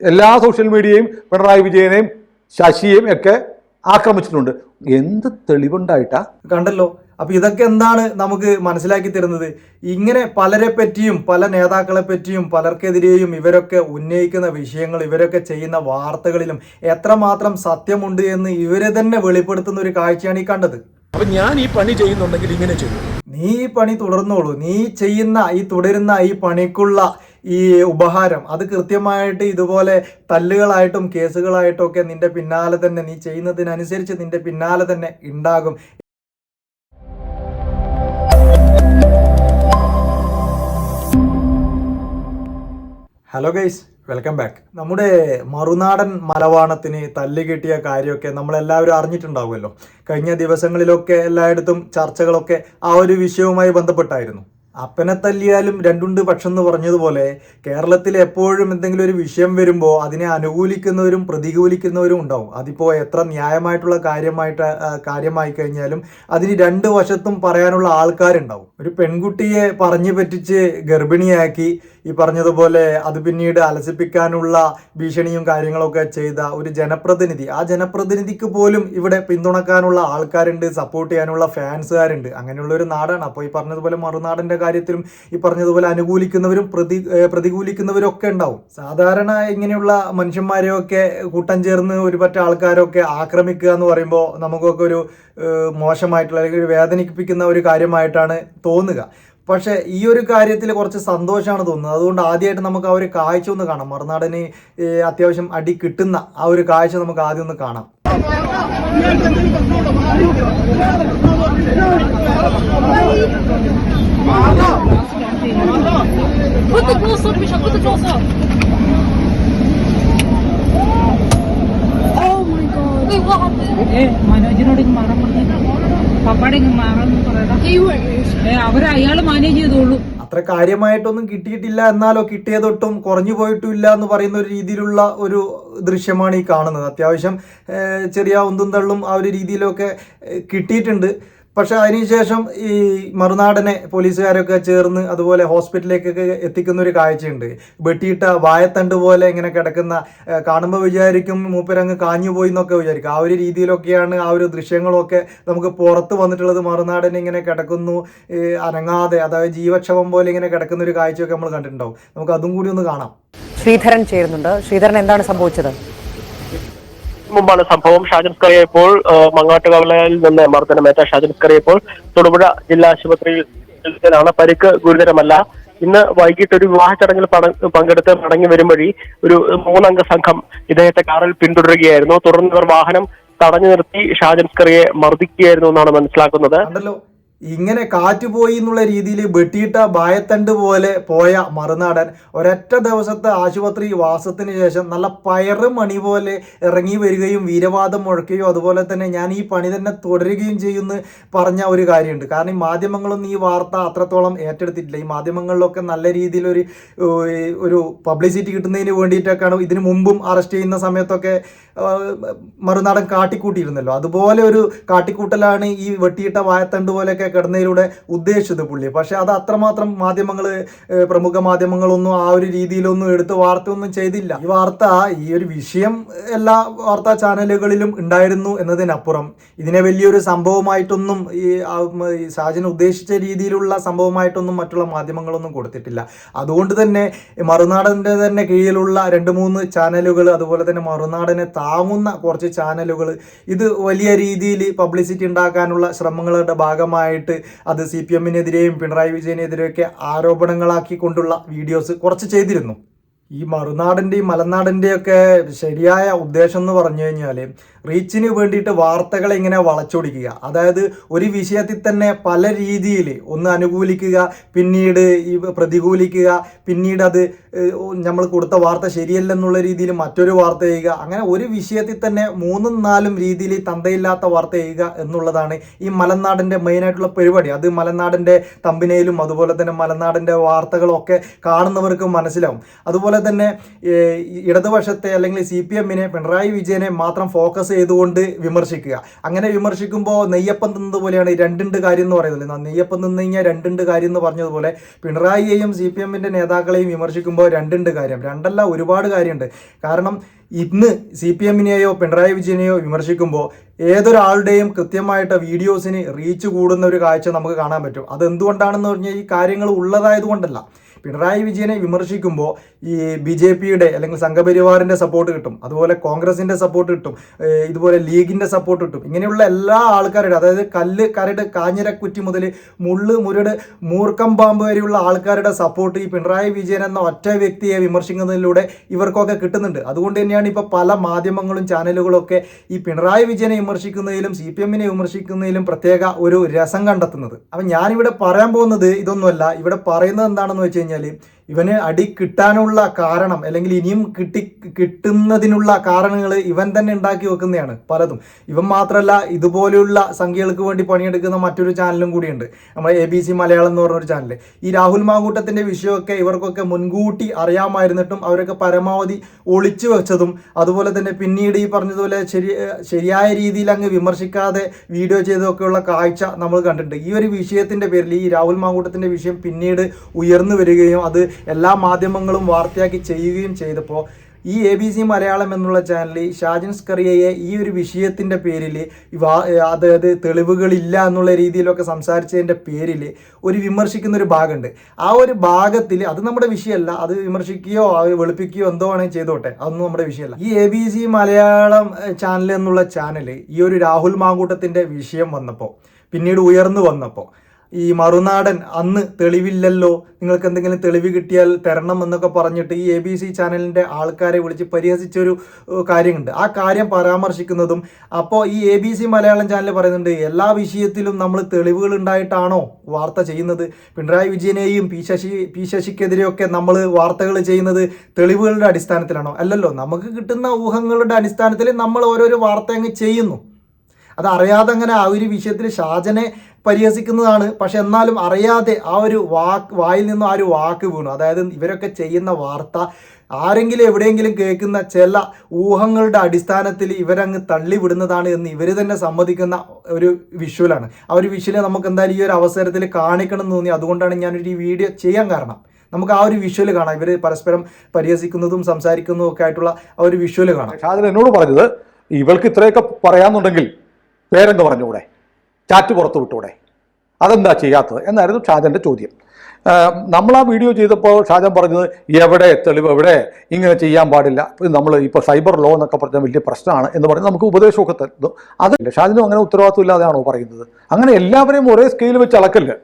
എല്ലാ സോഷ്യൽ മീഡിയയും പിണറായി വിജയനെയും ശശിയെയും ഒക്കെ ആക്രമിച്ചിട്ടുണ്ട്. എന്ത് തെളിവുണ്ടായിട്ടാ? കണ്ടല്ലോ. അപ്പൊ ഇതൊക്കെ എന്താണ് നമുക്ക് മനസ്സിലാക്കി തരുന്നത്? ഇങ്ങനെ പലരെ പറ്റിയും പല നേതാക്കളെ പറ്റിയും പലർക്കെതിരെയും ഇവരൊക്കെ ഉന്നയിക്കുന്ന വിഷയങ്ങൾ ഇവരൊക്കെ ചെയ്യുന്ന വാർത്തകളിലും എത്രമാത്രം സത്യമുണ്ട് എന്ന് ഇവരെ തന്നെ വെളിപ്പെടുത്തുന്ന ഒരു കാഴ്ചയാണ് ഈ കണ്ടത്. അപ്പൊ ഞാൻ ഈ പണി ചെയ്യുന്നുണ്ടെങ്കിൽ ഇങ്ങനെ ചെയ്യും. നീ ഈ പണി തുടർന്നോളൂ. നീ ചെയ്യുന്ന ഈ തുടരുന്ന ഈ പണിക്കുള്ള ഈ ഉപഹാരം. അത് കൃത്യമായിട്ട് ഇതുപോലെ തല്ലുകളായിട്ടും കേസുകളായിട്ടും ഒക്കെ നിന്റെ പിന്നാലെ തന്നെ നീ ചെയ്യുന്നതിനനുസരിച്ച് നിന്റെ പിന്നാലെ തന്നെ ഉണ്ടാകും ഹലോ ഗൈസ് വെൽക്കം ബാക്ക് നമ്മുടെ മറുനാടൻ മലവാണത്തിന് തല്ല് കിട്ടിയ കാര്യമൊക്കെ നമ്മളെല്ലാവരും അറിഞ്ഞിട്ടുണ്ടാവുമല്ലോ. കഴിഞ്ഞ ദിവസങ്ങളിലൊക്കെ എല്ലായിടത്തും ചർച്ചകളൊക്കെ ആ ഒരു വിഷയവുമായി ബന്ധപ്പെട്ടായിരുന്നു. അപ്പനെ തല്ലിയാലും രണ്ടുണ്ട് പക്ഷം എന്ന് പറഞ്ഞതുപോലെ കേരളത്തിൽ എപ്പോഴും എന്തെങ്കിലും ഒരു വിഷയം വരുമ്പോൾ അതിനെ അനുകൂലിക്കുന്നവരും പ്രതികൂലിക്കുന്നവരും ഉണ്ടാവും. അതിപ്പോൾ എത്ര ന്യായമായിട്ടുള്ള കാര്യമായിട്ട് കാര്യമായി കഴിഞ്ഞാലും അതിന് രണ്ട് വശത്തും പറയാനുള്ള ആൾക്കാരുണ്ടാവും. ഒരു പെൺകുട്ടിയെ പറഞ്ഞു പറ്റിച്ച് ഗർഭിണിയാക്കി ഈ പറഞ്ഞതുപോലെ അത് പിന്നീട് അലസിപ്പിക്കാനുള്ള ഭീഷണിയും കാര്യങ്ങളൊക്കെ ചെയ്ത ഒരു ജനപ്രതിനിധി. ആ ജനപ്രതിനിധിക്ക് പോലും ഇവിടെ പിന്തുണക്കാനുള്ള ആൾക്കാരുണ്ട് സപ്പോർട്ട് ചെയ്യാനുള്ള ഫാൻസുകാരുണ്ട്. അങ്ങനെയുള്ള ഒരു നാടാണ്. അപ്പോൾ ഈ പറഞ്ഞതുപോലെ മറുനാടിന്റെ കാര്യത്തിലും ഈ പറഞ്ഞതുപോലെ അനുകൂലിക്കുന്നവരും പ്രതി പ്രതികൂലിക്കുന്നവരും ഒക്കെ ഉണ്ടാവും. സാധാരണ ഇങ്ങനെയുള്ള മനുഷ്യന്മാരെയൊക്കെ കൂട്ടം ചേർന്ന് ഒരു പറ്റ ആൾക്കാരൊക്കെ ആക്രമിക്കുക എന്ന് പറയുമ്പോൾ നമുക്കൊക്കെ ഒരു മോശമായിട്ടുള്ള അല്ലെങ്കിൽ വേദനിപ്പിക്കുന്ന ഒരു കാര്യമായിട്ടാണ് തോന്നുക. പക്ഷെ ഈ ഒരു കാര്യത്തിൽ കുറച്ച് സന്തോഷമാണ് തോന്നുന്നത്. അതുകൊണ്ട് ആദ്യമായിട്ട് നമുക്ക് ആ ഒരു കാഴ്ച ഒന്ന് കാണാം. മറുനാടന് അത്യാവശ്യം അടി കിട്ടുന്ന ആ ഒരു കാഴ്ച നമുക്ക് ആദ്യം ഒന്ന് കാണാം. Put the gloves up, Michelle. Put the gloves up. Oh my god. Wait, what happened? ഏ മനോജിനോട് ഇങ്ങ് മാറാൻ പറഞ്ഞു പപ്പാടെ ഇങ്ങ് മാറാന്ന് മാനേജ് ചെയ്തോളൂ അത്ര കാര്യമായിട്ടൊന്നും കിട്ടിയിട്ടില്ല എന്നാലോ കിട്ടിയതൊട്ടും കുറഞ്ഞു പോയിട്ടും എന്ന് പറയുന്ന ഒരു രീതിയിലുള്ള ഒരു ദൃശ്യമാണ് ഈ കാണുന്നത് അത്യാവശ്യം ചെറിയ ഉന്തും തള്ളും ആ ഒരു രീതിയിലൊക്കെ കിട്ടിയിട്ടുണ്ട് പക്ഷെ അതിനുശേഷം ഈ മറുനാടനെ പോലീസുകാരൊക്കെ ചേർന്ന് അതുപോലെ ഹോസ്പിറ്റലിലേക്കൊക്കെ എത്തിക്കുന്ന ഒരു കാഴ്ചയുണ്ട്. വെട്ടിയിട്ട വായത്തണ്ട് പോലെ ഇങ്ങനെ കിടക്കുന്ന കാണുമ്പോൾ വിചാരിക്കും മൂപ്പരങ്ങ് കാഞ്ഞു പോയി എന്നൊക്കെ വിചാരിക്കും. ആ ഒരു രീതിയിലൊക്കെയാണ് ആ ഒരു ദൃശ്യങ്ങളൊക്കെ നമുക്ക് പുറത്ത് വന്നിട്ടുള്ളത്. മറുനാടൻ ഇങ്ങനെ കിടക്കുന്നു അനങ്ങാതെ അതായത് ജീവക്ഷമം പോലെ ഇങ്ങനെ കിടക്കുന്ന ഒരു കാഴ്ചയൊക്കെ നമ്മൾ കണ്ടിട്ടുണ്ടാവും. നമുക്ക് അതും കൂടി ഒന്ന് കാണാം. ശ്രീധരൻ ചേരുന്നുണ്ട്. ശ്രീധരൻ എന്താണ് സംഭവിച്ചത്? മുമ്പാണ് സംഭവം. ഷാജൻ സ്കറിയ ഇപ്പോൾ മങ്ങാട്ടുകവലയിൽ നിന്ന് മർദ്ദനമേറ്റ ഷാജൻ സ്കറിയ ഇപ്പോൾ തൊടുപുഴ ജില്ലാ ആശുപത്രിയിൽ ചികിത്സയിലാണ് പരിക്ക് ഗുരുതരമല്ല. ഇന്ന് വൈകിട്ട് ഒരു വിവാഹ ചടങ്ങിൽ പങ്കെടുത്ത് മടങ്ങി വരും ഒരു മൂന്നംഗ സംഘം ഇദ്ദേഹത്തെ കാറിൽ പിന്തുടരുകയായിരുന്നു. തുടർന്ന് ഇവർ വാഹനം തടഞ്ഞു നിർത്തി ഷാജൻ സ്കറിയെ മർദ്ദിക്കുകയായിരുന്നു എന്നാണ് മനസ്സിലാക്കുന്നത്. ഇങ്ങനെ കാറ്റ് പോയി എന്നുള്ള രീതിയിൽ വെട്ടിയിട്ട ബായത്തണ്ട് പോലെ പോയ മറുനാടൻ ഒരൊറ്റ ദിവസത്തെ ആശുപത്രി വാസത്തിന് ശേഷം നല്ല പയറ് മണി പോലെ ഇറങ്ങി വരികയും വീരവാദം മുഴക്കുകയും അതുപോലെ തന്നെ ഞാൻ ഈ പണി തന്നെ തുടരുകയും ചെയ്യുമെന്ന് പറഞ്ഞ ഒരു കാര്യമുണ്ട്. കാരണം ഈ മാധ്യമങ്ങളൊന്നും ഈ വാർത്ത അത്രത്തോളം ഏറ്റെടുത്തിട്ടില്ല. ഈ മാധ്യമങ്ങളിലൊക്കെ നല്ല രീതിയിലൊരു ഒരു പബ്ലിസിറ്റി കിട്ടുന്നതിന് വേണ്ടിയിട്ടൊക്കെയാണ് ഇതിനു മുമ്പും അറസ്റ്റ് ചെയ്യുന്ന സമയത്തൊക്കെ മറുനാടൻ കാട്ടിക്കൂട്ടിയിരുന്നല്ലോ. അതുപോലെ ഒരു കാട്ടിക്കൂട്ടലാണ് ഈ വെട്ടിയിട്ട വായത്തണ്ട് പോലെയൊക്കെ കിടന്നതിലൂടെ ഉദ്ദേശിച്ചത് പുള്ളി. പക്ഷേ അത് അത്രമാത്രം മാധ്യമങ്ങൾ പ്രമുഖ മാധ്യമങ്ങളൊന്നും ആ ഒരു രീതിയിലൊന്നും എടുത്ത് വാർത്തയൊന്നും ചെയ്തില്ല. ഈ വാർത്ത ഈ ഒരു വിഷയം എല്ലാ വാർത്താ ചാനലുകളിലും ഉണ്ടായിരുന്നു എന്നതിനപ്പുറം. ഇതിനെ വലിയൊരു സംഭവമായിട്ടൊന്നും ഈ ആ, സാജൻ ഉദ്ദേശിച്ച രീതിയിലുള്ള സംഭവമായിട്ടൊന്നും മറ്റുള്ള മാധ്യമങ്ങളൊന്നും കൊടുത്തിട്ടില്ല. അതുകൊണ്ട് തന്നെ മറുനാടന്റെ തന്നെ കീഴിലുള്ള രണ്ട് മൂന്ന് ചാനലുകൾ അതുപോലെ തന്നെ മറുനാടനെ താങ്ങുന്ന കുറച്ച് ചാനലുകൾ ഇത് വലിയ രീതിയിൽ പബ്ലിസിറ്റി ഉണ്ടാക്കാനുള്ള ശ്രമങ്ങളുടെ ഭാഗമായിട്ട് അത് സി പി എമ്മിനെതിരെയും പിണറായി വിജയനെതിരെയൊക്കെ ആരോപണങ്ങളാക്കി കൊണ്ടുള്ള വീഡിയോസ് കുറച്ച് ചെയ്തിരുന്നു. ഈ മറുനാടിന്റെയും മലനാടിന്റെയൊക്കെ ശരിയായ ഉദ്ദേശം എന്ന് പറഞ്ഞു കഴിഞ്ഞാൽ റീച്ചിന് വേണ്ടിയിട്ട് വാർത്തകളെ ഇങ്ങനെ വളച്ചൊടിക്കുക. അതായത് ഒരു വിഷയത്തിൽ തന്നെ പല രീതിയിൽ ഒന്ന് അനുകൂലിക്കുക പിന്നീട് ഈ പ്രതികൂലിക്കുക പിന്നീട് അത് നമ്മൾ കൊടുത്ത വാർത്ത ശരിയല്ലെന്നുള്ള രീതിയിൽ മറ്റൊരു വാർത്ത ചെയ്യുക. അങ്ങനെ ഒരു വിഷയത്തിൽ തന്നെ മൂന്നും നാലും രീതിയിൽ തന്തയില്ലാത്ത വാർത്ത ചെയ്യുക എന്നുള്ളതാണ് ഈ മലനാടിന്റെ മെയിനായിട്ടുള്ള പരിപാടി. അത് മലനാടിന്റെ തമ്പിനയിലും അതുപോലെ തന്നെ മലനാടിന്റെ വാർത്തകളൊക്കെ കാണുന്നവർക്ക് മനസ്സിലാവും. അതുപോലെ തന്നെ ഇടതുപക്ഷത്തെ അല്ലെങ്കിൽ സി പി എമ്മിനെ പിണറായി വിജയനെ മാത്രം ഫോക്കസ് ചെയ്തുകൊണ്ട് വിമർശിക്കുക. അങ്ങനെ വിമർശിക്കുമ്പോൾ നെയ്യപ്പം തിന്നത് പോലെയാണ് ഈ രണ്ടുണ്ട് കാര്യം എന്ന് പറയുന്നത്. നെയ്യപ്പം തിന്നു കഴിഞ്ഞാൽ രണ്ടുണ്ട് കാര്യം എന്ന് പറഞ്ഞതുപോലെ പിണറായിയെയും സി പി എമ്മിന്റെ നേതാക്കളെയും വിമർശിക്കുമ്പോൾ രണ്ടുണ്ട് കാര്യം. രണ്ടല്ല ഒരുപാട് കാര്യമുണ്ട്. കാരണം ഇന്ന് സി പി എമ്മിനെയോ പിണറായി വിജയനെയോ വിമർശിക്കുമ്പോൾ ഏതൊരാളുടെയും കൃത്യമായിട്ട് വീഡിയോസിന് റീച്ച് കൂടുന്ന ഒരു കാഴ്ച നമുക്ക് കാണാൻ പറ്റും. അത് എന്തുകൊണ്ടാണെന്ന് പറഞ്ഞാൽ ഈ കാര്യങ്ങൾ ഉള്ളതായത് കൊണ്ടല്ല പിണറായി വിജയനെ വിമർശിക്കുമ്പോൾ ഈ ബി ജെ പിയുടെ അല്ലെങ്കിൽ സംഘപരിവാറിന്റെ സപ്പോർട്ട് കിട്ടും. അതുപോലെ കോൺഗ്രസിന്റെ സപ്പോർട്ട് കിട്ടും. ഇതുപോലെ ലീഗിന്റെ സപ്പോർട്ട് കിട്ടും. ഇങ്ങനെയുള്ള എല്ലാ ആൾക്കാരുടെ അതായത് കല്ല് കരട് കാഞ്ഞിരക്കുറ്റി മുതൽ മുള്ള് മുരട് മൂർക്കം പാമ്പ് വരെയുള്ള ആൾക്കാരുടെ സപ്പോർട്ട് ഈ പിണറായി വിജയൻ എന്ന ഒറ്റ വ്യക്തിയെ വിമർശിക്കുന്നതിലൂടെ ഇവർക്കൊക്കെ കിട്ടുന്നുണ്ട്. അതുകൊണ്ട് തന്നെയാണ് ഇപ്പോൾ പല മാധ്യമങ്ങളും ചാനലുകളും ഒക്കെ ഈ പിണറായി വിജയനെ വിമർശിക്കുന്നതിലും സി പി എമ്മിനെ വിമർശിക്കുന്നതിലും പ്രത്യേക ഒരു രസം കണ്ടെത്തുന്നത്. അപ്പം ഞാനിവിടെ പറയാൻ പോകുന്നത് ഇതൊന്നുമല്ല. ഇവിടെ പറയുന്നത് എന്താണെന്ന് വെച്ച് കഴിഞ്ഞാൽ ഇവന് അടി കിട്ടാനുള്ള കാരണം അല്ലെങ്കിൽ ഇനിയും കിട്ടി കിട്ടുന്നതിനുള്ള കാരണങ്ങൾ ഇവൻ തന്നെ ഉണ്ടാക്കി വെക്കുന്നതാണ് പലതും. ഇവൻ മാത്രമല്ല ഇതുപോലെയുള്ള സംഖ്യകൾക്ക് വേണ്ടി പണിയെടുക്കുന്ന മറ്റൊരു ചാനലും കൂടിയുണ്ട്. നമ്മുടെ എ ബി സി മലയാളം എന്ന് പറഞ്ഞൊരു ചാനൽ ഈ രാഹുൽ മാങ്കൂട്ടത്തിന്റെ വിഷയമൊക്കെ ഇവർക്കൊക്കെ മുൻകൂട്ടി അറിയാമായിരുന്നിട്ടും അവരൊക്കെ പരമാവധി ഒളിച്ചു വെച്ചതും അതുപോലെ തന്നെ പിന്നീട് ഈ പറഞ്ഞതുപോലെ ശരി ശരിയായ രീതിയിൽ അങ്ങ് വിമർശിക്കാതെ വീഡിയോ ചെയ്തതൊക്കെയുള്ള കാഴ്ച നമ്മൾ കണ്ടിട്ടുണ്ട്. ഈ ഒരു വിഷയത്തിന്റെ പേരിൽ ഈ രാഹുൽ മാങ്കൂട്ടത്തിന്റെ വിഷയം പിന്നീട് ഉയർന്നു വരികയും അത് എല്ലാ മാധ്യമങ്ങളും വാർത്തയാക്കി ചെയ്യുകയും ചെയ്തപ്പോൾ ഈ എ ബി സി മലയാളം എന്നുള്ള ചാനലിൽ ഷാജിൻ സ്കറിയയെ ഈ ഒരു വിഷയത്തിന്റെ പേരിൽ അതായത് തെളിവുകളില്ല എന്നുള്ള രീതിയിലൊക്കെ സംസാരിച്ചതിന്റെ പേരിൽ ഒരു വിമർശിക്കുന്ന ഒരു ഭാഗമുണ്ട്. ആ ഒരു ഭാഗത്തിൽ അത് നമ്മുടെ വിഷയമല്ല അത് വിമർശിക്കുകയോ വെളുപ്പിക്കുകയോ എന്തോ വേണമെങ്കിൽ ചെയ്തോട്ടെ. അതൊന്നും നമ്മുടെ വിഷയമല്ല. ഈ A B C Malayalam channel എന്നുള്ള ചാനൽ ഈ ഒരു രാഹുൽ മാങ്കൂട്ടത്തിന്റെ വിഷയം വന്നപ്പോൾ പിന്നീട് ഉയർന്നു വന്നപ്പോൾ ഈ മറുനാടൻ അന്ന് തെളിവില്ലല്ലോ. നിങ്ങൾക്ക് എന്തെങ്കിലും തെളിവ് കിട്ടിയാൽ തരണം എന്നൊക്കെ പറഞ്ഞിട്ട് ഈ എ ബി സി ചാനലിന്റെ ആൾക്കാരെ വിളിച്ച് പരിഹസിച്ചൊരു കാര്യമുണ്ട്. ആ കാര്യം പരാമർശിക്കുന്നതും അപ്പോൾ ഈ A B C Malayalam channel പറയുന്നുണ്ട് എല്ലാ വിഷയത്തിലും നമ്മൾ തെളിവുകൾ ഉണ്ടായിട്ടാണോ വാർത്ത ചെയ്യുന്നത്? പിണറായി വിജയനെയും പി ശശി പി ശശിക്കെതിരെയൊക്കെ നമ്മൾ വാർത്തകൾ ചെയ്യുന്നത് തെളിവുകളുടെ അടിസ്ഥാനത്തിലാണോ? അല്ലല്ലോ നമുക്ക് കിട്ടുന്ന ഊഹങ്ങളുടെ അടിസ്ഥാനത്തിൽ നമ്മൾ ഓരോരോ വാർത്ത അങ്ങ് ചെയ്യുന്നു. അത് അറിയാതെ അങ്ങനെ ആ ഒരു വിഷയത്തിൽ ഷാജനെ പരിഹസിക്കുന്നതാണ്. പക്ഷെ എന്നാലും അറിയാതെ ആ ഒരു വാക്ക് വായിൽ നിന്നും ആ ഒരു വാക്ക് വീണു. അതായത് ഇവരൊക്കെ ചെയ്യുന്ന വാർത്ത ആരെങ്കിലും എവിടെയെങ്കിലും കേൾക്കുന്ന ചില ഊഹങ്ങളുടെ അടിസ്ഥാനത്തിൽ ഇവരങ്ങ് തള്ളിവിടുന്നതാണ് എന്ന് ഇവർ തന്നെ സമ്മതിക്കുന്ന ഒരു വിഷ്വലാണ് ആ ഒരു വിഷ്വലെ നമുക്ക് എന്തായാലും ഈ ഒരു അവസരത്തിൽ കാണിക്കണം എന്ന് തോന്നി. അതുകൊണ്ടാണ് ഞാനൊരു ഈ വീഡിയോ ചെയ്യാൻ കാരണം. നമുക്ക് ആ ഒരു വിഷ്വൽ കാണാം. ഇവർ പരസ്പരം പരിഹസിക്കുന്നതും സംസാരിക്കുന്നതും ഒക്കെ ആയിട്ടുള്ള ആ ഒരു വിഷ്വൽ കാണാം. എന്നോട് പറഞ്ഞത് ഇവൾക്ക് ഇത്രയൊക്കെ പറയാന്നുണ്ടെങ്കിൽ പേരെന്ത് പറഞ്ഞുകൂടെ? ചാറ്റ് പുറത്തു വിട്ടൂടെ? അതെന്താ ചെയ്യാത്തത്? എന്നായിരുന്നു ഷാജന്റെ ചോദ്യം. നമ്മൾ ആ വീഡിയോ ചെയ്തപ്പോൾ ഷാജൻ പറഞ്ഞത് എവിടെ തെളിവ്? എവിടെ? ഇങ്ങനെ ചെയ്യാൻ പാടില്ല. നമ്മൾ ഇപ്പോൾ സൈബർ ലോ എന്നൊക്കെ പറഞ്ഞാൽ വലിയ പ്രശ്നമാണ് എന്ന് പറഞ്ഞ് നമുക്ക് ഉപദേശമൊക്കെ തരുന്നു അതല്ല ഷാജനും അങ്ങനെ ഉത്തരവാദിത്വം ഇല്ലാതെയാണോ പറയുന്നത്? അങ്ങനെ എല്ലാവരെയും ഒരേ സ്കെയിൽ വെച്ച് അളക്കല്ല്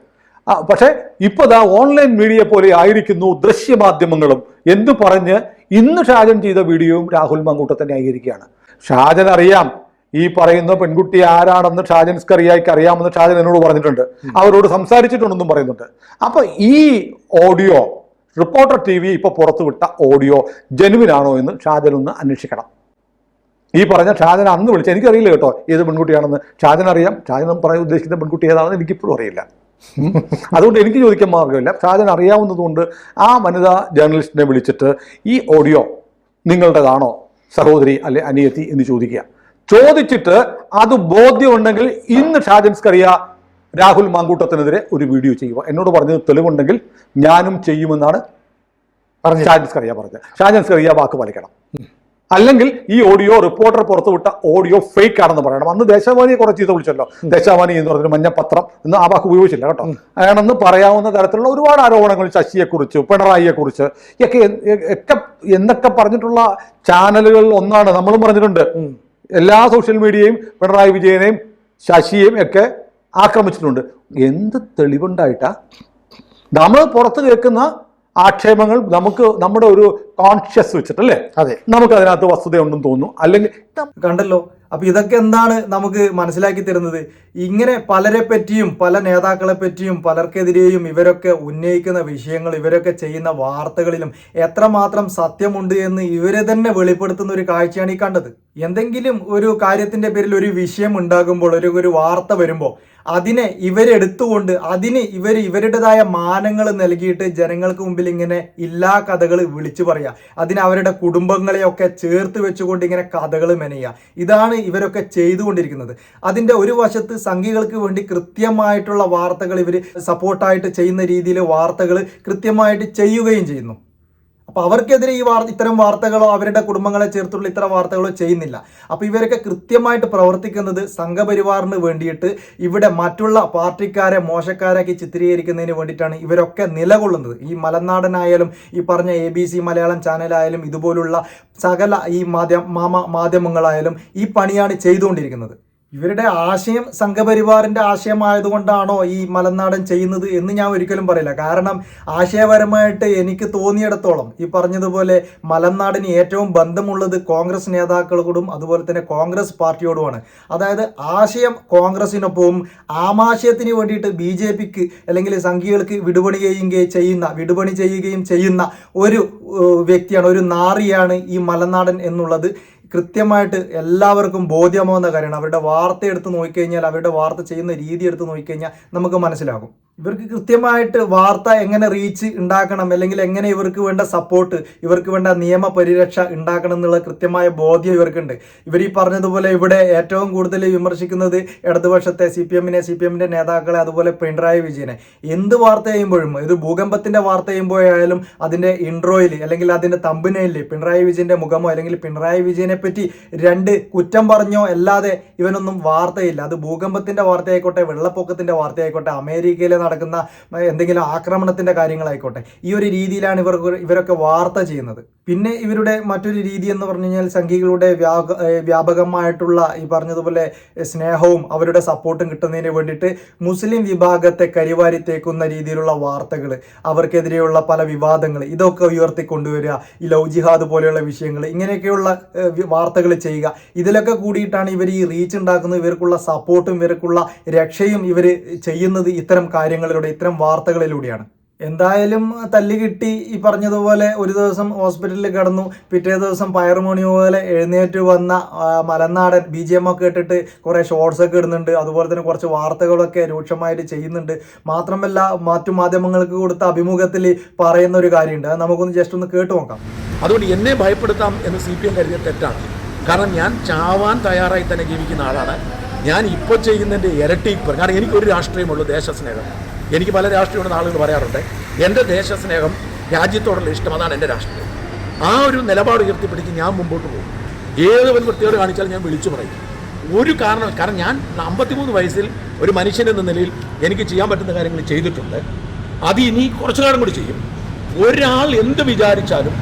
പക്ഷേ ഇപ്പോൾ ദാ ഓൺലൈൻ മീഡിയ പോലെ ആയിരിക്കുന്നു ദൃശ്യമാധ്യമങ്ങളും. എന്ന് പറഞ്ഞ്? ഇന്ന് ഷാജൻ ചെയ്ത വീഡിയോയും രാഹുൽ മങ്കൂട്ടത്തെ ആയിരിക്കുകയാണ്. ഷാജൻ അറിയാം ഈ പറയുന്ന പെൺകുട്ടി ആരാണെന്ന് ഷാജൻ സ്കറിയായിക്ക് അറിയാമെന്ന് ഷാജൻ എന്നോട് പറഞ്ഞിട്ടുണ്ട്. അവരോട് സംസാരിച്ചിട്ടുണ്ടെന്നും പറയുന്നുണ്ട്. അപ്പൊ ഈ ഓഡിയോ റിപ്പോർട്ടർ ടി വി ഇപ്പൊ പുറത്തുവിട്ട ഓഡിയോ ജനുവിനാണോ എന്ന് ഷാജൻ ഒന്ന് അന്വേഷിക്കണം. ഈ പറഞ്ഞ ഷാജൻ അന്ന് വിളിച്ച എനിക്കറിയില്ല കേട്ടോ ഏത് പെൺകുട്ടിയാണെന്ന്. ഷാജൻ അറിയാം. ഷാജൻ പറയാൻ ഉദ്ദേശിക്കുന്ന പെൺകുട്ടി ഏതാണെന്ന് എനിക്കിപ്പോഴും അറിയില്ല. അതുകൊണ്ട് എനിക്ക് ചോദിക്കാൻ മാർഗമില്ല ഷാജൻ അറിയാവുന്നതുകൊണ്ട് ആ വനിതാ ജേർണലിസ്റ്റിനെ വിളിച്ചിട്ട് ഈ ഓഡിയോ നിങ്ങളുടേതാണോ? സഹോദരി അല്ലെ അനിയത്തി എന്ന് ചോദിക്കുക. ചോദിച്ചിട്ട് അത് ബോധ്യമുണ്ടെങ്കിൽ ഇന്ന് ഷാജൻസ് സ്കറിയ രാഹുൽ മാങ്കൂട്ടത്തിനെതിരെ ഒരു വീഡിയോ ചെയ്യുക. എന്നോട് പറഞ്ഞത് തെളിവുണ്ടെങ്കിൽ ഞാനും ചെയ്യുമെന്നാണ് ഷാജൻസ് സ്കറിയ പറഞ്ഞത്. ഷാജൻസ് സ്കറിയ വാക്ക് പാലിക്കണം. അല്ലെങ്കിൽ ഈ ഓഡിയോ റിപ്പോർട്ടർ പുറത്തുവിട്ട ഓഡിയോ ഫേക്ക് ആണെന്ന് പറയണം. അന്ന് ദേശാവാനിയെ കുറച്ച് ചെയ്ത് വിളിച്ചല്ലോ. ദേശാവാനി എന്ന് പറഞ്ഞൊരു മഞ്ഞപ്പത്രം എന്ന് ആ വാക്ക് ഉപയോഗിച്ചില്ല കേട്ടോ. ആണെന്ന് പറയാവുന്ന തരത്തിലുള്ള ഒരുപാട് ആരോപണങ്ങൾ ശശിയെക്കുറിച്ച് പിണറായിയെക്കുറിച്ച് ഒക്കെ ഒക്കെ എന്തൊക്കെ പറഞ്ഞിട്ടുള്ള ചാനലുകൾ ഒന്നാണ് നമ്മളും പറഞ്ഞിട്ടുണ്ട്. എല്ലാ സോഷ്യൽ മീഡിയയും പിണറായി വിജയനെയും ശശിയെയും ഒക്കെ ആക്രമിച്ചിട്ടുണ്ട്. എന്ത് തെളിവുണ്ടായിട്ടാ? നമ്മൾ പുറത്ത് കേൾക്കുന്ന ആക്ഷേപങ്ങൾ നമുക്ക് നമ്മുടെ ഒരു കോൺഷ്യസ് വെച്ചിട്ടല്ലേ? അതെ. നമുക്ക് അതിനകത്ത് വസ്തുതയുണ്ടെന്ന് തോന്നുന്നു. അല്ലെങ്കിൽ കണ്ടല്ലോ അപ്പൊ ഇതൊക്കെ എന്താണ് നമുക്ക് മനസ്സിലാക്കി തരുന്നത്? ഇങ്ങനെ പലരെ പറ്റിയും പല നേതാക്കളെ പറ്റിയും പലർക്കെതിരെയും ഇവരൊക്കെ ഉന്നയിക്കുന്ന വിഷയങ്ങൾ ഇവരൊക്കെ ചെയ്യുന്ന വാർത്തകളിലും എത്രമാത്രം സത്യമുണ്ട് എന്ന് ഇവരെ തന്നെ വെളിപ്പെടുത്തുന്ന ഒരു കാഴ്ചയാണ് ഈ കണ്ടത്. എന്തെങ്കിലും ഒരു കാര്യത്തിന്റെ പേരിൽ ഒരു വിഷയം ഉണ്ടാകുമ്പോൾ ഒരു ഒരു വാർത്ത വരുമ്പോൾ അതിനെ ഇവരെടുത്തുകൊണ്ട് അതിന് ഇവർ ഇവരുടേതായ മാനങ്ങൾ നൽകിയിട്ട് ജനങ്ങൾക്ക് മുമ്പിൽ ഇങ്ങനെ എല്ലാ കഥകൾ വിളിച്ചു പറയുക അതിന് അവരുടെ കുടുംബങ്ങളെയൊക്കെ ചേർത്ത് വെച്ചുകൊണ്ട് ഇങ്ങനെ കഥകൾ മെനയുക ഇതാണ് ഇവരൊക്കെ ചെയ്തുകൊണ്ടിരിക്കുന്നത്. അതിന്റെ ഒരു വശത്ത് സംഘികൾക്ക് വേണ്ടി കൃത്യമായിട്ടുള്ള വാർത്തകൾ ഇവർ സപ്പോർട്ടായിട്ട് ചെയ്യുന്ന രീതിയിൽ വാർത്തകൾ കൃത്യമായിട്ട് ചെയ്യുകയും ചെയ്യുന്നു. അപ്പോൾ അവർക്കെതിരെ ഈ വാർത്ത ഇത്തരം വാർത്തകളോ അവരുടെ കുടുംബങ്ങളെ ചേർത്തുള്ള ഇത്തരം വാർത്തകളോ ചെയ്യുന്നില്ല. അപ്പോൾ ഇവരൊക്കെ കൃത്യമായിട്ട് പ്രവർത്തിക്കുന്നത് സംഘപരിവാറിന് വേണ്ടിയിട്ട് ഇവിടെ മറ്റുള്ള പാർട്ടിക്കാരെ മോശക്കാരാക്കി ചിത്രീകരിക്കുന്നതിന് വേണ്ടിയിട്ടാണ് ഇവരൊക്കെ നിലകൊള്ളുന്നത്. ഈ മലനാടനായാലും ഈ പറഞ്ഞ എ ബി സി മലയാളം ചാനലായാലും ഇതുപോലുള്ള സകല ഈ മാധ്യമ മാധ്യമങ്ങളായാലും ഈ പണിയാണ് ചെയ്തുകൊണ്ടിരിക്കുന്നത്. ഇവരുടെ ആശയം സംഘപരിവാറിന്റെ ആശയമായതുകൊണ്ടാണോ ഈ മലനാടൻ ചെയ്യുന്നത് എന്ന് ഞാൻ ഒരിക്കലും പറയില്ല. കാരണം ആശയപരമായിട്ട് എനിക്ക് തോന്നിയിടത്തോളം ഈ പറഞ്ഞതുപോലെ മലനാടിന് ഏറ്റവും ബന്ധമുള്ളത് കോൺഗ്രസ് നേതാക്കളോടും അതുപോലെ തന്നെ കോൺഗ്രസ് പാർട്ടിയോടുമാണ്. അതായത് ആശയം കോൺഗ്രസിനൊപ്പവും ആമാശയത്തിന് വേണ്ടിയിട്ട് ബി ജെ പിക്ക് അല്ലെങ്കിൽ സംഘികൾക്ക് വിടുപണി ചെയ്യുകയും ചെയ്യുന്ന വിടുപണി ചെയ്യുകയും ചെയ്യുന്ന ഒരു വ്യക്തിയാണ് ഒരു നാറിയാണ് ഈ മലനാടൻ എന്നുള്ളത്. കൃത്യമായിട്ട് എല്ലാവർക്കും ബോധ്യമാവുന്ന കാര്യമാണ്. അവരുടെ വാർത്ത എടുത്ത് നോക്കിക്കഴിഞ്ഞാൽ അവരുടെ വാർത്ത ചെയ്യുന്ന രീതി എടുത്ത് നോക്കിക്കഴിഞ്ഞാൽ നമുക്ക് മനസ്സിലാകും. ഇവർക്ക് കൃത്യമായിട്ട് വാർത്ത എങ്ങനെ റീച്ച് ഉണ്ടാക്കണം അല്ലെങ്കിൽ എങ്ങനെ ഇവർക്ക് വേണ്ട സപ്പോർട്ട് ഇവർക്ക് വേണ്ട നിയമ പരിരക്ഷ ഉണ്ടാക്കണം എന്നുള്ള കൃത്യമായ ബോധ്യം ഇവർക്കുണ്ട്. ഇവർ ഈ പറഞ്ഞതുപോലെ ഇവിടെ ഏറ്റവും കൂടുതൽ വിമർശിക്കുന്നത് ഇടതുപക്ഷത്തെ സി പി എമ്മിനെ സി പി എമ്മിന്റെ നേതാക്കളെ അതുപോലെ പിണറായി വിജയനെ. എന്ത് വാർത്ത ചെയ്യുമ്പോഴും ഇത് ഭൂകമ്പത്തിന്റെ വാർത്ത ചെയ്യുമ്പോഴായാലും അതിന്റെ ഇൻട്രോയിൽ അല്ലെങ്കിൽ അതിന്റെ തമ്പിനയിൽ പിണറായി വിജയന്റെ മുഖമോ അല്ലെങ്കിൽ പിണറായി വിജയനെ പറ്റി രണ്ട് കുറ്റം പറഞ്ഞോ അല്ലാതെ ഇവനൊന്നും വാർത്തയില്ല. അത് ഭൂകമ്പത്തിന്റെ വാർത്തയായിക്കോട്ടെ വെള്ളപ്പൊക്കത്തിന്റെ വാർത്തയായിക്കോട്ടെ അമേരിക്കയിൽ നടക്കുന്ന എന്തെങ്കിലും ആക്രമണത്തിന്റെ കാര്യങ്ങളായിക്കോട്ടെ. ഈ ഒരു രീതിയിലാണ് ഇവർ ഇവരൊക്കെ വാർത്ത ചെയ്യുന്നത്. പിന്നെ ഇവരുടെ മറ്റൊരു രീതി എന്ന് പറഞ്ഞു കഴിഞ്ഞാൽ സംഘികളുടെ വ്യാപ വ്യാപകമായിട്ടുള്ള ഈ പറഞ്ഞതുപോലെ സ്നേഹവും അവരുടെ സപ്പോർട്ടും കിട്ടുന്നതിന് വേണ്ടിയിട്ട് മുസ്ലിം വിഭാഗത്തെ കരിവാരി തേക്കുന്ന രീതിയിലുള്ള വാർത്തകൾ അവർക്കെതിരെയുള്ള പല വിവാദങ്ങൾ ഇതൊക്കെ ഉയർത്തിക്കൊണ്ടുവരിക ഈ ലവ് ജിഹാദ് പോലെയുള്ള വിഷയങ്ങൾ ഇങ്ങനെയൊക്കെയുള്ള വാർത്തകൾ ചെയ്യുക. ഇതിലൊക്കെ കൂടിയിട്ടാണ് ഇവർ ഈ റീച്ച് ഉണ്ടാക്കുന്നത് ഇവർക്കുള്ള സപ്പോർട്ടും ഇവർക്കുള്ള രക്ഷയും ഇവർ ചെയ്യുന്നത് ഇത്തരം കാര്യങ്ങളിലൂടെ ഇത്തരം വാർത്തകളിലൂടെയാണ്. എന്തായാലും തല്ലി കിട്ടി. ഈ പറഞ്ഞതുപോലെ ഒരു ദിവസം ഹോസ്പിറ്റലിൽ കിടന്നു. പിറ്റേ ദിവസം പയറുമണി പോലെ എഴുന്നേറ്റ് വന്ന മലനാടൻ ബി ജി എം ഒക്കെ ഇട്ടിട്ട് കുറേ ഷോർട്സ് ഒക്കെ ഇടുന്നുണ്ട്. അതുപോലെ തന്നെ കുറച്ച് വാർത്തകളൊക്കെ രൂക്ഷമായിട്ട് ചെയ്യുന്നുണ്ട്. മാത്രമല്ല മറ്റു മാധ്യമങ്ങൾക്ക് കൊടുത്ത അഭിമുഖത്തിൽ പറയുന്ന ഒരു കാര്യമുണ്ട്. അത് നമുക്കൊന്ന് ജസ്റ്റ് ഒന്ന് കേട്ടു നോക്കാം. അതുകൊണ്ട് എന്നെ ഭയപ്പെടുത്താം എന്ന് സി പി എം കരുതിയ തെറ്റാണ്. കാരണം ഞാൻ ചാവാൻ തയ്യാറായി തന്നെ ജീവിക്കുന്ന ആളാണ്. ഞാൻ ഇപ്പോൾ ചെയ്യുന്നതിന്റെ ഇരട്ടി കാരണം എനിക്കൊരു രാഷ്ട്രീയമുള്ളൂ ദേശസ്നേഹം. എനിക്ക് പല രാഷ്ട്രീയമുള്ള ആളുകൾ പറയാറുണ്ട്. എന്റെ ദേശസ്നേഹം രാജ്യത്തോടുള്ള ഇഷ്ടം അതാണ് എന്റെ രാഷ്ട്രീയം. ആ ഒരു നിലപാട് ഉയർത്തിപ്പിടിച്ച് ഞാൻ മുമ്പോട്ട് പോകും. ഏത് ഒരു വൃത്തിയോട് കാണിച്ചാലും ഞാൻ വിളിച്ചു പറയും. ഒരു കാരണം കാരണം ഞാൻ അമ്പത്തിമൂന്ന് വയസ്സിൽ ഒരു മനുഷ്യൻ എന്ന നിലയിൽ എനിക്ക് ചെയ്യാൻ പറ്റുന്ന കാര്യങ്ങൾ ചെയ്തിട്ടുണ്ട്. അത് ഇനി കുറച്ചു കാലം കൂടി ചെയ്യും. ഒരാൾ എന്ത് വിചാരിച്ചാലും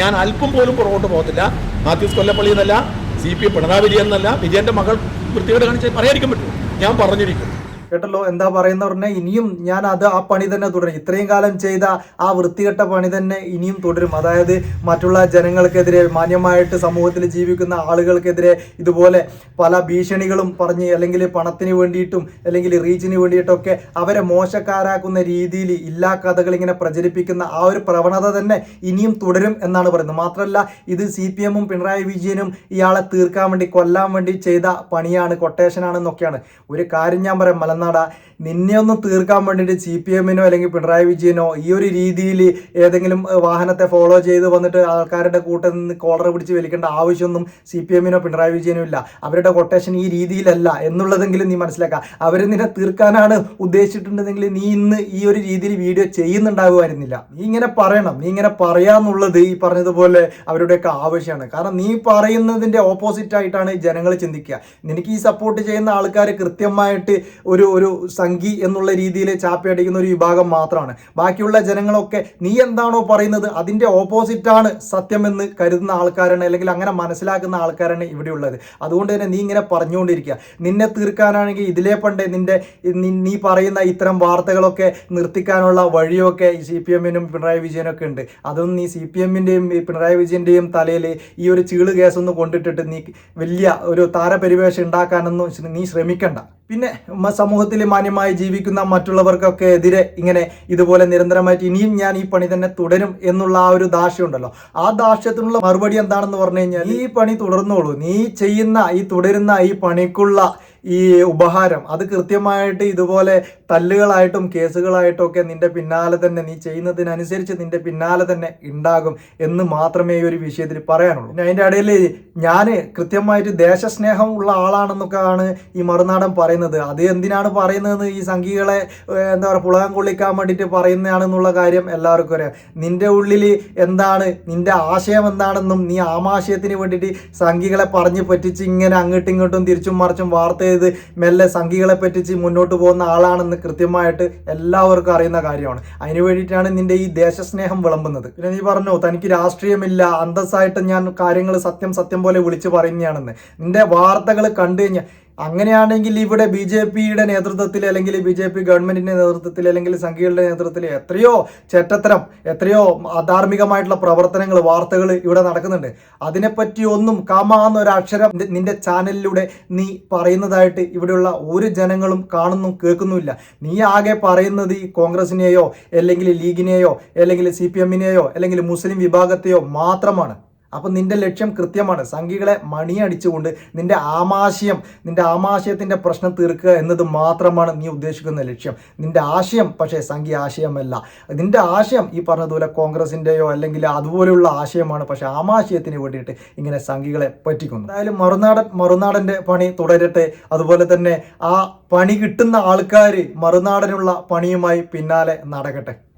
ഞാൻ അല്പം പോലും പുറകോട്ട് പോകത്തില്ല. മാത്യൂസ് കൊല്ലപ്പള്ളി എന്നല്ല സി പി പിണറായി വിജയൻ എന്നല്ല വിജയന്റെ മകൾ വൃത്തിയോട് കാണിച്ചാൽ പറയാതിരിക്കാൻ പറ്റുമോ? ഞാൻ പറഞ്ഞിരിക്കുന്നു കേട്ടല്ലോ? എന്താ പറയുന്ന പറഞ്ഞാൽ ഇനിയും ഞാൻ അത് ആ പണി തന്നെ തുടരും. ഇത്രയും കാലം ചെയ്ത ആ വൃത്തികെട്ട പണി തന്നെ ഇനിയും തുടരും. അതായത് മറ്റുള്ള ജനങ്ങൾക്കെതിരെ മാന്യമായിട്ട് സമൂഹത്തിൽ ജീവിക്കുന്ന ആളുകൾക്കെതിരെ ഇതുപോലെ പല ഭീഷണികളും പറഞ്ഞ് അല്ലെങ്കിൽ പണത്തിന് വേണ്ടിയിട്ടും അല്ലെങ്കിൽ റീച്ചിന് വേണ്ടിയിട്ടൊക്കെ അവരെ മോശക്കാരാക്കുന്ന രീതിയിൽ ഇല്ലാ കഥകൾ ഇങ്ങനെ പ്രചരിപ്പിക്കുന്ന ആ ഒരു പ്രവണത തന്നെ ഇനിയും തുടരും എന്നാണ് പറയുന്നത്. മാത്രമല്ല ഇത് സി പി എമ്മും പിണറായി വിജയനും ഇയാളെ തീർക്കാൻ വേണ്ടി കൊല്ലാൻ വേണ്ടി ചെയ്ത പണിയാണ് കൊട്ടേഷനാണെന്നൊക്കെയാണ് ഒരു കാര്യം ഞാൻ പറയാം. നിന്നെ ഒന്ന് തീർക്കാൻ വേണ്ടിയിട്ട് സി പി എമ്മിനോ അല്ലെങ്കിൽ പിണറായി വിജയനോ ഈ ഒരു രീതിയിൽ ഏതെങ്കിലും വാഹനത്തെ ഫോളോ ചെയ്ത് വന്നിട്ട് ആൾക്കാരുടെ കൂട്ടത്തിൽ നിന്ന് കോളർ പിടിച്ച് വലിക്കേണ്ട ആവശ്യമൊന്നും സി പി എമ്മിനോ പിണറായി വിജയനോ ഇല്ല. അവരുടെ കൊട്ടേഷൻ ഈ രീതിയിലല്ല എന്നുള്ളതെങ്കിലും നീ മനസ്സിലാക്കുക അവർ നിന്നെ തീർക്കാനാണ് ഉദ്ദേശിച്ചിട്ടുണ്ടെങ്കിൽ നീ ഇന്ന് ഈ ഒരു രീതിയിൽ വീഡിയോ ചെയ്യുന്നുണ്ടാകുമായിരുന്നില്ല നീ ഇങ്ങനെ പറയണം. നീ ഇങ്ങനെ പറയാന്നുള്ളത് ഈ പറഞ്ഞതുപോലെ അവരുടെയൊക്കെ ആവശ്യമാണ്. കാരണം നീ പറയുന്നതിന്റെ ഓപ്പോസിറ്റ് ആയിട്ടാണ് ജനങ്ങൾ ചിന്തിക്കുക. നിനക്ക് ഈ സപ്പോർട്ട് ചെയ്യുന്ന ആൾക്കാർ കൃത്യമായിട്ട് ഒരു ഒരു സംഘി എന്നുള്ള രീതിയിൽ ചാപ്പി അടിക്കുന്ന ഒരു വിഭാഗം മാത്രമാണ്. ബാക്കിയുള്ള ജനങ്ങളൊക്കെ നീ എന്താണോ പറയുന്നത് അതിന്റെ ഓപ്പോസിറ്റാണ് സത്യമെന്ന് കരുതുന്ന ആൾക്കാരാണ് അല്ലെങ്കിൽ അങ്ങനെ മനസ്സിലാക്കുന്ന ആൾക്കാരാണ് ഇവിടെയുള്ളത്. അതുകൊണ്ട് തന്നെ നീ ഇങ്ങനെ പറഞ്ഞുകൊണ്ടിരിക്കുക. നിന്നെ തീർക്കാനാണെങ്കിൽ ഇതിലേ പണ്ടേ നിന്റെ നീ പറയുന്ന ഇത്തരം വാർത്തകളൊക്കെ നിർത്തിക്കാനുള്ള വഴിയൊക്കെ സി പി എമ്മിനും പിണറായി വിജയനൊക്കെ ഉണ്ട്. അതൊന്നും നീ സി പി എമ്മിന്റെയും പിണറായി വിജയന്റെയും തലയിൽ ഈ ഒരു ചീൾ കേസൊന്നും കൊണ്ടിട്ടിട്ട് നീ വലിയ ഒരു താരപരിവേഷം ഉണ്ടാക്കാനൊന്നും നീ ശ്രമിക്കണ്ട. പിന്നെ മ- സമൂഹത്തിൽ മാന്യമായി ജീവിക്കുന്ന മറ്റുള്ളവർക്കൊക്കെ എതിരെ ഇങ്ങനെ ഇതുപോലെ നിരന്തരമായിട്ട് ഇനിയും ഞാൻ ഈ പണി തന്നെ തുടരും എന്നുള്ള ആ ഒരു ദാഷ്യമുണ്ടല്ലോ ആ ദാഷ്യത്തിനുള്ള മറുപടി എന്താണെന്ന് പറഞ്ഞു കഴിഞ്ഞാൽ ഈ പണി തുടർന്നോളൂ. നീ ചെയ്യുന്ന ഈ തുടരുന്ന ഈ പണിക്കുള്ള ഈ ഉപഹാരം. അത് കൃത്യമായിട്ട് ഇതുപോലെ തല്ലുകളായിട്ടും കേസുകളായിട്ടും ഒക്കെ നിന്റെ പിന്നാലെ തന്നെ നീ ചെയ്യുന്നതിനനുസരിച്ച് നിന്റെ പിന്നാലെ തന്നെ ഉണ്ടാകും എന്ന് മാത്രമേ ഈ ഒരു വിഷയത്തിൽ പറയാനുള്ളൂ. പിന്നെ അതിന്റെ ഇടയിൽ ഞാൻ കൃത്യമായിട്ട് ദേശസ്നേഹം ഉള്ള ആളാണെന്നൊക്കെയാണ് ഈ മറുനാടൻ പറയുന്നത്. അത് എന്തിനാണ് പറയുന്നതെന്ന് ഈ സംഘികളെ എന്താ പറയുക പുളകം കൊള്ളിക്കാൻ വേണ്ടിയിട്ട് പറയുന്നതാണെന്നുള്ള കാര്യം എല്ലാവർക്കും അറിയാം. നിന്റെ ഉള്ളിൽ എന്താണ് നിന്റെ ആശയം എന്താണെന്നും നീ ആമാശയത്തിന് വേണ്ടിയിട്ട് സംഘികളെ പറഞ്ഞ് പറ്റിച്ച് ഇങ്ങനെ അങ്ങോട്ടും ഇങ്ങോട്ടും തിരിച്ചും മറിച്ചും വാർത്ത ചെയ്ത് മെല്ലെ സംഘികളെ പറ്റിച്ച് മുന്നോട്ട് പോകുന്ന ആളാണെന്ന് കൃത്യമായിട്ട് എല്ലാവർക്കും അറിയുന്ന കാര്യമാണ്. അതിന് വേണ്ടിയിട്ടാണ് നിന്റെ ഈ ദേശസ്നേഹം വിളമ്പുന്നത്. പിന്നെ നീ പറഞ്ഞു തനിക്ക് രാഷ്ട്രീയമില്ല. അന്തസ്സായിട്ട് ഞാൻ കാര്യങ്ങൾ സത്യം സത്യം പോലെ വിളിച്ചു പറയുന്നതാണെന്ന് നിന്റെ വാർത്തകൾ കണ്ടു കഴിഞ്ഞാൽ അങ്ങനെയാണെങ്കിൽ ഇവിടെ ബി ജെ പിയുടെ നേതൃത്വത്തിൽ അല്ലെങ്കിൽ ബി ജെ പി ഗവൺമെന്റിന്റെ നേതൃത്വത്തിൽ അല്ലെങ്കിൽ സംഘികളുടെ നേതൃത്വത്തിൽ എത്രയോ ചെറ്റത്തരം എത്രയോ അധാർമികമായിട്ടുള്ള പ്രവർത്തനങ്ങൾ വാർത്തകൾ ഇവിടെ നടക്കുന്നുണ്ട്. അതിനെപ്പറ്റി ഒന്നും കാമാന്ന ഒരു അക്ഷരം നിന്റെ ചാനലിലൂടെ നീ പറയുന്നതായിട്ട് ഇവിടെയുള്ള ഒരു ജനങ്ങളും കാണുന്നു കേൾക്കുന്നുമില്ല. നീ ആകെ പറയുന്നത് ഈ കോൺഗ്രസിനെയോ അല്ലെങ്കിൽ ലീഗിനെയോ അല്ലെങ്കിൽ സി പി എമ്മിനെയോ അല്ലെങ്കിൽ മുസ്ലിം വിഭാഗത്തെയോ മാത്രമാണ്. അപ്പം നിന്റെ ലക്ഷ്യം കൃത്യമാണ്. സംഘികളെ മണിയടിച്ചുകൊണ്ട് നിന്റെ ആമാശയം നിന്റെ ആമാശയത്തിന്റെ പ്രശ്നം തീർക്കുക എന്നത് മാത്രമാണ് നീ ഉദ്ദേശിക്കുന്ന ലക്ഷ്യം. നിന്റെ ആശയം പക്ഷേ സംഘി ആശയമല്ല. നിന്റെ ആശയം ഈ പറഞ്ഞതുപോലെ കോൺഗ്രസിന്റെയോ അല്ലെങ്കിൽ അതുപോലെയുള്ള ആശയമാണ്. പക്ഷേ ആമാശയത്തിന് വേണ്ടിയിട്ട് ഇങ്ങനെ സംഘികളെ പറ്റിക്കുന്നു. എന്തായാലും മറുനാടൻ മറുനാടന്റെ പണി തുടരട്ടെ. അതുപോലെ തന്നെ ആ പണി കിട്ടുന്ന ആൾക്കാർ മറുനാടനുള്ള പണിയുമായി പിന്നാലെ നടക്കട്ടെ.